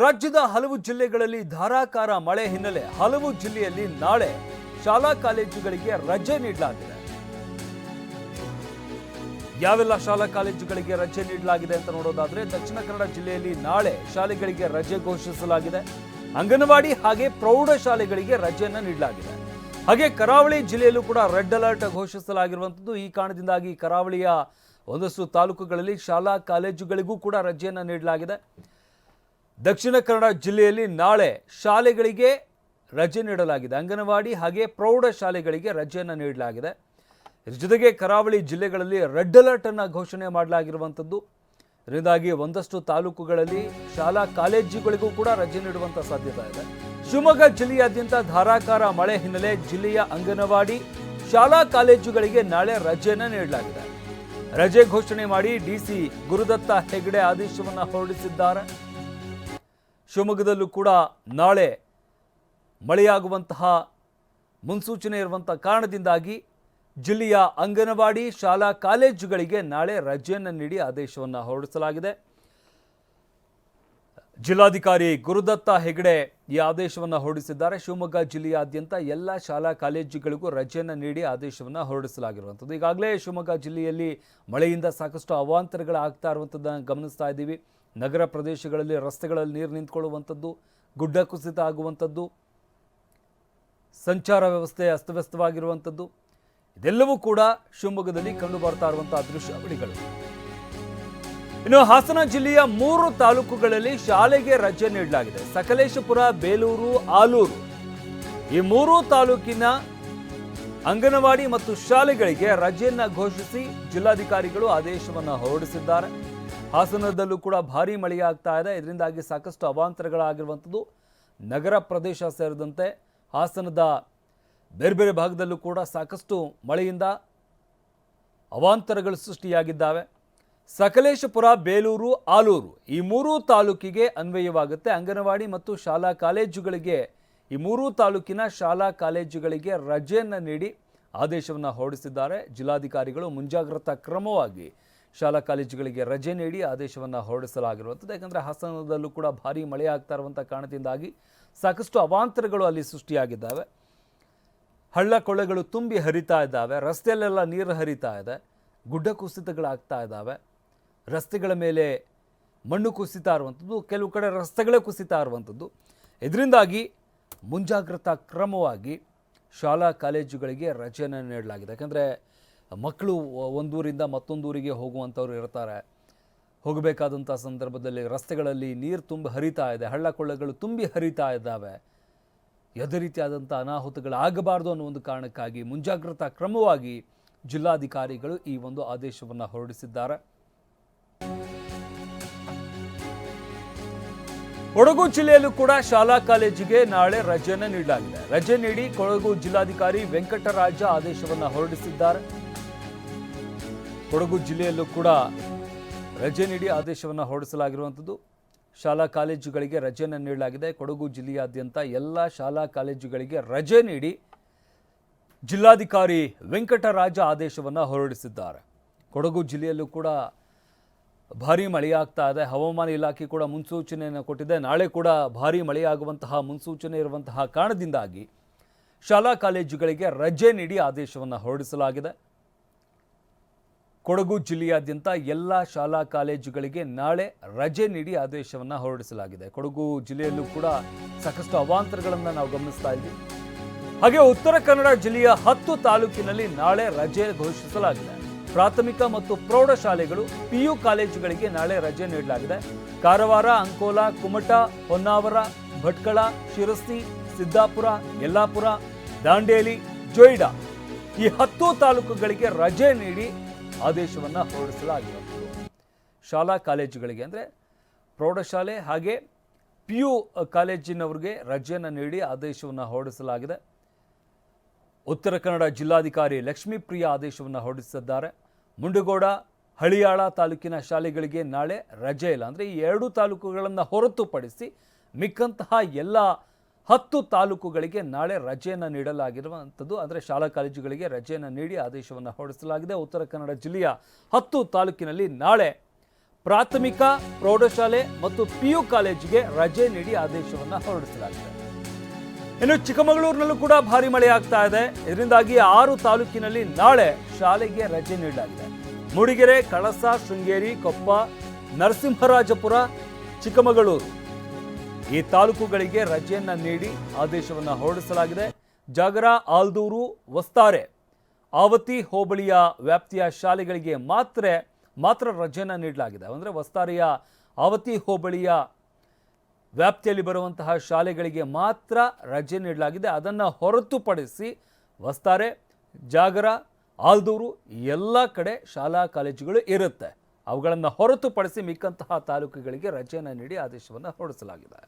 ರಾಜ್ಯದ ಹಲವು ಜಿಲ್ಲೆಗಳಲ್ಲಿ ಧಾರಾಕಾರ ಮಳೆ ಹಿನ್ನೆಲೆ, ಹಲವು ಜಿಲ್ಲೆಯಲ್ಲಿ ನಾಳೆ ಶಾಲಾ ಕಾಲೇಜುಗಳಿಗೆ ರಜೆ ನೀಡಲಾಗಿದೆ. ಯಾವೆಲ್ಲ ಶಾಲಾ ಕಾಲೇಜುಗಳಿಗೆ ರಜೆ ನೀಡಲಾಗಿದೆ ಅಂತ ನೋಡೋದಾದ್ರೆ, ದಕ್ಷಿಣ ಕನ್ನಡ ಜಿಲ್ಲೆಯಲ್ಲಿ ನಾಳೆ ಶಾಲೆಗಳಿಗೆ ರಜೆ ಘೋಷಿಸಲಾಗಿದೆ. ಅಂಗನವಾಡಿ ಹಾಗೆ ಪ್ರೌಢಶಾಲೆಗಳಿಗೆ ರಜೆಯನ್ನು ನೀಡಲಾಗಿದೆ. ಹಾಗೆ ಕರಾವಳಿ ಜಿಲ್ಲೆಯಲ್ಲೂ ಕೂಡ ರೆಡ್ ಅಲರ್ಟ್ ಘೋಷಿಸಲಾಗಿರುವಂಥದ್ದು. ಈ ಕಾರಣದಿಂದಾಗಿ ಕರಾವಳಿಯ ಒಂದಷ್ಟು ತಾಲೂಕುಗಳಲ್ಲಿ ಶಾಲಾ ಕಾಲೇಜುಗಳಿಗೂ ಕೂಡ ರಜೆಯನ್ನು ನೀಡಲಾಗಿದೆ. ದಕ್ಷಿಣ ಕನ್ನಡ ಜಿಲ್ಲೆಯಲ್ಲಿ ನಾಳೆ ಶಾಲೆಗಳಿಗೆ ರಜೆ ನೀಡಲಾಗಿದೆ. ಅಂಗನವಾಡಿ ಹಾಗೆ ಪ್ರೌಢ ಶಾಲೆಗಳಿಗೆ ರಜೆಯನ್ನು ನೀಡಲಾಗಿದೆ. ಜೊತೆಗೆ ಕರಾವಳಿ ಜಿಲ್ಲೆಗಳಲ್ಲಿ ರೆಡ್ ಅಲರ್ಟ್ ಅನ್ನು ಘೋಷಣೆ ಮಾಡಲಾಗಿರುವಂಥದ್ದು ಇದರಿಂದಾಗಿ ಒಂದಷ್ಟು ತಾಲೂಕುಗಳಲ್ಲಿ ಶಾಲಾ ಕಾಲೇಜುಗಳಿಗೂ ಕೂಡ ರಜೆ ನೀಡುವಂಥ ಸಾಧ್ಯತೆ ಇದೆ. ಶಿವಮೊಗ್ಗ ಜಿಲ್ಲೆಯಾದ್ಯಂತ ಧಾರಾಕಾರ ಮಳೆ ಹಿನ್ನೆಲೆ ಜಿಲ್ಲೆಯ ಅಂಗನವಾಡಿ, ಶಾಲಾ ಕಾಲೇಜುಗಳಿಗೆ ನಾಳೆ ರಜೆಯನ್ನು ನೀಡಲಾಗಿದೆ. ರಜೆ ಘೋಷಣೆ ಮಾಡಿ ಡಿಸಿ ಗುರುದತ್ತ ಹೆಗಡೆ ಆದೇಶವನ್ನು ಹೊರಡಿಸಿದ್ದಾರೆ. ಶಿವಮೊಗ್ಗದಲ್ಲೂ ಕೂಡ ನಾಳೆ ಮಳೆಯಾಗುವಂತಹ ಮುನ್ಸೂಚನೆ ಇರುವಂಥ ಕಾರಣದಿಂದಾಗಿ ಜಿಲ್ಲೆಯ ಅಂಗನವಾಡಿ ಶಾಲಾ ಕಾಲೇಜುಗಳಿಗೆ ನಾಳೆ ರಜೆಯನ್ನು ನೀಡಿ ಆದೇಶವನ್ನು ಹೊರಡಿಸಲಾಗಿದೆ. ಜಿಲ್ಲಾಧಿಕಾರಿ ಗುರುದತ್ತ ಹೆಗಡೆ ಈ ಆದೇಶವನ್ನು ಹೊರಡಿಸಿದ್ದಾರೆ. ಶಿವಮೊಗ್ಗ ಜಿಲ್ಲೆಯಾದ್ಯಂತ ಎಲ್ಲ ಶಾಲಾ ಕಾಲೇಜುಗಳಿಗೂ ರಜೆಯನ್ನು ನೀಡಿ ಆದೇಶವನ್ನು ಹೊರಡಿಸಲಾಗಿರುವಂಥದ್ದು. ಈಗಾಗಲೇ ಶಿವಮೊಗ್ಗ ಜಿಲ್ಲೆಯಲ್ಲಿ ಮಳೆಯಿಂದ ಸಾಕಷ್ಟು ಅವಾಂತರಗಳಾಗ್ತಾ ಇರುವಂಥದ್ದನ್ನು ಗಮನಿಸ್ತಾ ಇದ್ದೀವಿ. ನಗರ ಪ್ರದೇಶಗಳಲ್ಲಿ ರಸ್ತೆಗಳಲ್ಲಿ ನೀರು ನಿಂತ್ಕೊಳ್ಳುವಂಥದ್ದು, ಗುಡ್ಡ ಕುಸಿತ ಆಗುವಂಥದ್ದು, ಸಂಚಾರ ವ್ಯವಸ್ಥೆ ಅಸ್ತವ್ಯಸ್ತವಾಗಿರುವಂಥದ್ದು. ಇದೆಲ್ಲವೂ ಕೂಡ ಶಿವಮೊಗ್ಗದಲ್ಲಿ ಕಂಡು ಬರ್ತಾ ಇರುವಂತಹ ದೃಶ್ಯಾವಳಿಗಳು. ಇನ್ನು ಹಾಸನ ಜಿಲ್ಲೆಯ ಮೂರು ತಾಲೂಕುಗಳಲ್ಲಿ ಶಾಲೆಗೆ ರಜೆ ನೀಡಲಾಗಿದೆ. ಸಕಲೇಶಪುರ, ಬೇಲೂರು, ಆಲೂರು. ಈ ಮೂರು ತಾಲೂಕಿನ ಅಂಗನವಾಡಿ ಮತ್ತು ಶಾಲೆಗಳಿಗೆ ರಜೆಯನ್ನ ಘೋಷಿಸಿ ಜಿಲ್ಲಾಧಿಕಾರಿಗಳು ಆದೇಶವನ್ನು ಹೊರಡಿಸಿದ್ದಾರೆ. ಹಾಸನದಲ್ಲೂ ಕೂಡ ಭಾರೀ ಮಳೆಯಾಗ್ತಾ ಇದೆ. ಇದರಿಂದಾಗಿ ಸಾಕಷ್ಟು ಅವಾಂತರಗಳಾಗಿರುವಂಥದ್ದು ನಗರ ಪ್ರದೇಶ ಸೇರಿದಂತೆ ಹಾಸನದ ಬೇರೆ ಬೇರೆ ಭಾಗದಲ್ಲೂ ಕೂಡ ಸಾಕಷ್ಟು ಮಳೆಯಿಂದ ಅವಾಂತರಗಳು ಸೃಷ್ಟಿಯಾಗಿದ್ದಾವೆ. ಸಕಲೇಶಪುರ, ಬೇಲೂರು, ಆಲೂರು ಈ ಮೂರೂ ತಾಲೂಕಿಗೆ ಅನ್ವಯವಾಗುತ್ತೆ. ಅಂಗನವಾಡಿ ಮತ್ತು ಶಾಲಾ ಕಾಲೇಜುಗಳಿಗೆ ಈ ಮೂರೂ ತಾಲೂಕಿನ ಶಾಲಾ ಕಾಲೇಜುಗಳಿಗೆ ರಜೆಯನ್ನು ನೀಡಿ ಆದೇಶವನ್ನು ಹೊರಡಿಸಿದ್ದಾರೆ. ಜಿಲ್ಲಾಧಿಕಾರಿಗಳು ಮುಂಜಾಗ್ರತಾ ಕ್ರಮವಾಗಿ ಶಾಲಾ ಕಾಲೇಜುಗಳಿಗೆ ರಜೆ ನೀಡಿ ಆದೇಶವನ್ನು ಹೊರಡಿಸಲಾಗಿರುವಂಥದ್ದು. ಯಾಕಂದರೆ ಹಾಸನದಲ್ಲೂ ಕೂಡ ಭಾರೀ ಮಳೆ ಆಗ್ತಾ ಇರುವಂಥ ಕಾರಣದಿಂದಾಗಿ ಸಾಕಷ್ಟು ಅವಾಂತರಗಳು ಅಲ್ಲಿ ಸೃಷ್ಟಿಯಾಗಿದ್ದಾವೆ. ಹಳ್ಳ ಕೊಳ್ಳೆಗಳು ತುಂಬಿ ಹರಿತಾ ಇದ್ದಾವೆ. ರಸ್ತೆಯಲ್ಲೆಲ್ಲ ನೀರು ಹರಿತಾ ಇದೆ. ಗುಡ್ಡ ಕುಸಿತಗಳಾಗ್ತಾ ಇದ್ದಾವೆ. ರಸ್ತೆಗಳ ಮೇಲೆ ಮಣ್ಣು ಕುಸಿತಾ ಇರುವಂಥದ್ದು, ಕೆಲವು ಕಡೆ ರಸ್ತೆಗಳೇ ಕುಸಿತಾ ಇರುವಂಥದ್ದು. ಇದರಿಂದಾಗಿ ಮುಂಜಾಗ್ರತಾ ಕ್ರಮವಾಗಿ ಶಾಲಾ ಕಾಲೇಜುಗಳಿಗೆ ರಜೆಯನ್ನು ನೀಡಲಾಗಿದೆ. ಯಾಕಂದರೆ ಮಕ್ಕಳು ಒಂದೂರಿಂದ ಮತ್ತೊಂದೂರಿಗೆ ಹೋಗುವಂಥವ್ರು ಇರ್ತಾರೆ. ಹೋಗಬೇಕಾದಂಥ ಸಂದರ್ಭದಲ್ಲಿ ರಸ್ತೆಗಳಲ್ಲಿ ನೀರು ತುಂಬಿ ಹರಿತಾ ಇದೆ, ಹಳ್ಳ ಕೊಳ್ಳಗಳು ತುಂಬಿ ಹರಿತಾ ಇದ್ದಾವೆ. ಯಾವುದೇ ರೀತಿಯಾದಂಥ ಅನಾಹುತಗಳು ಆಗಬಾರ್ದು ಅನ್ನೋ ಒಂದು ಕಾರಣಕ್ಕಾಗಿ ಮುಂಜಾಗ್ರತಾ ಕ್ರಮವಾಗಿ ಜಿಲ್ಲಾಧಿಕಾರಿಗಳು ಈ ಒಂದು ಆದೇಶವನ್ನು ಹೊರಡಿಸಿದ್ದಾರೆ. ಕೊಡಗು ಜಿಲ್ಲೆಯಲ್ಲೂ ಕೂಡ ಶಾಲಾ ಕಾಲೇಜಿಗೆ ನಾಳೆ ರಜೆಯನ್ನು ನೀಡಲಾಗಿದೆ. ರಜೆ ನೀಡಿ ಕೊಡಗು ಜಿಲ್ಲಾಧಿಕಾರಿ ವೆಂಕಟರಾಜ ಆದೇಶವನ್ನು ಹೊರಡಿಸಿದ್ದಾರೆ. ಕೊಡಗು ಜಿಲ್ಲೆಯಲ್ಲೂ ಕೂಡ ರಜೆ ನೀಡಿ ಆದೇಶವನ್ನು ಹೊರಡಿಸಲಾಗಿರುವಂಥದ್ದು. ಶಾಲಾ ಕಾಲೇಜುಗಳಿಗೆ ರಜೆಯನ್ನು ನೀಡಲಾಗಿದೆ. ಕೊಡಗು ಜಿಲ್ಲೆಯಾದ್ಯಂತ ಎಲ್ಲ ಶಾಲಾ ಕಾಲೇಜುಗಳಿಗೆ ರಜೆ ನೀಡಿ ಜಿಲ್ಲಾಧಿಕಾರಿ ವೆಂಕಟರಾಜ ಆದೇಶವನ್ನು ಹೊರಡಿಸಿದ್ದಾರೆ. ಕೊಡಗು ಜಿಲ್ಲೆಯಲ್ಲೂ ಕೂಡ ಭಾರೀ ಮಳೆಯಾಗ್ತಾ ಇದೆ. ಹವಾಮಾನ ಇಲಾಖೆ ಕೂಡ ಮುನ್ಸೂಚನೆಯನ್ನು ಕೊಟ್ಟಿದೆ. ನಾಳೆ ಕೂಡ ಭಾರೀ ಮಳೆಯಾಗುವಂತಹ ಮುನ್ಸೂಚನೆ ಇರುವಂತಹ ಕಾರಣದಿಂದಾಗಿ ಶಾಲಾ ಕಾಲೇಜುಗಳಿಗೆ ರಜೆ ನೀಡಿ ಆದೇಶವನ್ನು ಹೊರಡಿಸಲಾಗಿದೆ. ಕೊಡಗು ಜಿಲ್ಲೆಯಾದ್ಯಂತ ಎಲ್ಲ ಶಾಲಾ ಕಾಲೇಜುಗಳಿಗೆ ನಾಳೆ ರಜೆ ನೀಡಿ ಆದೇಶವನ್ನು ಹೊರಡಿಸಲಾಗಿದೆ. ಕೊಡಗು ಜಿಲ್ಲೆಯಲ್ಲೂ ಕೂಡ ಸಾಕಷ್ಟು ಅವಾಂತರಗಳನ್ನು ನಾವು ಗಮನಿಸ್ತಾ ಇದ್ದೀವಿ. ಹಾಗೆ ಉತ್ತರ ಕನ್ನಡ ಜಿಲ್ಲೆಯ ಹತ್ತು ತಾಲೂಕಿನಲ್ಲಿ ನಾಳೆ ರಜೆ ಘೋಷಿಸಲಾಗಿದೆ. ಪ್ರಾಥಮಿಕ ಮತ್ತು ಪ್ರೌಢಶಾಲೆಗಳು ಪಿಯು ಕಾಲೇಜುಗಳಿಗೆ ನಾಳೆ ರಜೆ ನೀಡಲಾಗಿದೆ. ಕಾರವಾರ, ಅಂಕೋಲಾ ಕುಮಟ ಹೊನ್ನಾವರ, ಭಟ್ಕಳ ಶಿರಸ್ತಿ ಸಿದ್ದಾಪುರ, ಯಲ್ಲಾಪುರ, ದಾಂಡೇಲಿ, ಜೊಯ್ಡಾ ಈ ಹತ್ತು ತಾಲೂಕುಗಳಿಗೆ ರಜೆ ನೀಡಿ ಆದೇಶವನ್ನು ಹೊರಡಿಸಲಾಗಿದೆ. ಶಾಲಾ ಕಾಲೇಜುಗಳಿಗೆ ಅಂದರೆ ಪ್ರೌಢಶಾಲೆ ಹಾಗೆ ಪಿ ಯು ಕಾಲೇಜಿನವರಿಗೆ ರಜೆಯನ್ನು ನೀಡಿ ಆದೇಶವನ್ನು ಹೊರಡಿಸಲಾಗಿದೆ. ಉತ್ತರ ಕನ್ನಡ ಜಿಲ್ಲಾಧಿಕಾರಿ ಲಕ್ಷ್ಮೀಪ್ರಿಯ ಆದೇಶವನ್ನು ಹೊರಡಿಸಿದ್ದಾರೆ. ಮುಂಡಗೋಡ, ಹಳಿಯಾಳ ತಾಲೂಕಿನ ಶಾಲೆಗಳಿಗೆ ನಾಳೆ ರಜೆ ಇಲ್ಲ. ಅಂದರೆ ಈ ಎರಡು ತಾಲೂಕುಗಳನ್ನು ಹೊರತುಪಡಿಸಿ ಮಿಕ್ಕಂತಹ ಎಲ್ಲ ಹತ್ತು ತಾಲೂಕುಗಳಿಗೆ ನಾಳೆ ರಜೆಯನ್ನು ನೀಡಲಾಗಿರುವಂಥದ್ದು. ಅಂದರೆ ಶಾಲಾ ಕಾಲೇಜುಗಳಿಗೆ ರಜೆಯನ್ನು ನೀಡಿ ಆದೇಶವನ್ನು ಹೊರಡಿಸಲಾಗಿದೆ. ಉತ್ತರ ಕನ್ನಡ ಜಿಲ್ಲೆಯ ಹತ್ತು ತಾಲೂಕಿನಲ್ಲಿ ನಾಳೆ ಪ್ರಾಥಮಿಕ ಪ್ರೌಢಶಾಲೆ ಮತ್ತು ಪಿ ಯು ಕಾಲೇಜಿಗೆ ರಜೆ ನೀಡಿ ಆದೇಶವನ್ನು ಹೊರಡಿಸಲಾಗಿದೆ. ಇನ್ನು ಚಿಕ್ಕಮಗಳೂರಿನಲ್ಲೂ ಕೂಡ ಭಾರಿ ಮಳೆ ಆಗ್ತಾ ಇದೆ. ಇದರಿಂದಾಗಿ ಆರು ತಾಲೂಕಿನಲ್ಲಿ ನಾಳೆ ಶಾಲೆಗೆ ರಜೆ ನೀಡಲಾಗಿದೆ. ಮೂಡಿಗೆರೆ, ಕಳಸ, ಶೃಂಗೇರಿ, ಕೊಪ್ಪ, ನರಸಿಂಹರಾಜಪುರ, ಚಿಕ್ಕಮಗಳೂರು ಈ ತಾಲೂಕುಗಳಿಗೆ ರಜೆಯನ್ನು ನೀಡಿ ಆದೇಶವನ್ನು ಹೊರಡಿಸಲಾಗಿದೆ. ಜಾಗರ, ಆಲ್ದೂರು ವಸ್ತಾರೆ ಆವತಿ, ಹೋಬಳಿಯ ವ್ಯಾಪ್ತಿಯ ಶಾಲೆಗಳಿಗೆ ಮಾತ್ರ ಮಾತ್ರ ರಜೆಯನ್ನು ನೀಡಲಾಗಿದೆ. ಅಂದರೆ ವಸ್ತಾರೆಯ ಆವತಿ, ಹೋಬಳಿಯ ವ್ಯಾಪ್ತಿಯಲ್ಲಿ ಬರುವಂತಹ ಶಾಲೆಗಳಿಗೆ ಮಾತ್ರ ರಜೆ ನೀಡಲಾಗಿದೆ. ಅದನ್ನು ಹೊರತುಪಡಿಸಿ ವಸ್ತಾರೆ, ಜಾಗರ, ಆಲ್ದೂರು ಎಲ್ಲ ಕಡೆ ಶಾಲಾ ಕಾಲೇಜುಗಳು ಇರುತ್ತೆ. ಅವುಗಳನ್ನು ಹೊರತುಪಡಿಸಿ ಮಿಕ್ಕಂತಹ ತಾಲೂಕುಗಳಿಗೆ ರಜೆಯನ್ನು ನೀಡಿ ಆದೇಶವನ್ನು ಹೊರಡಿಸಲಾಗಿದೆ.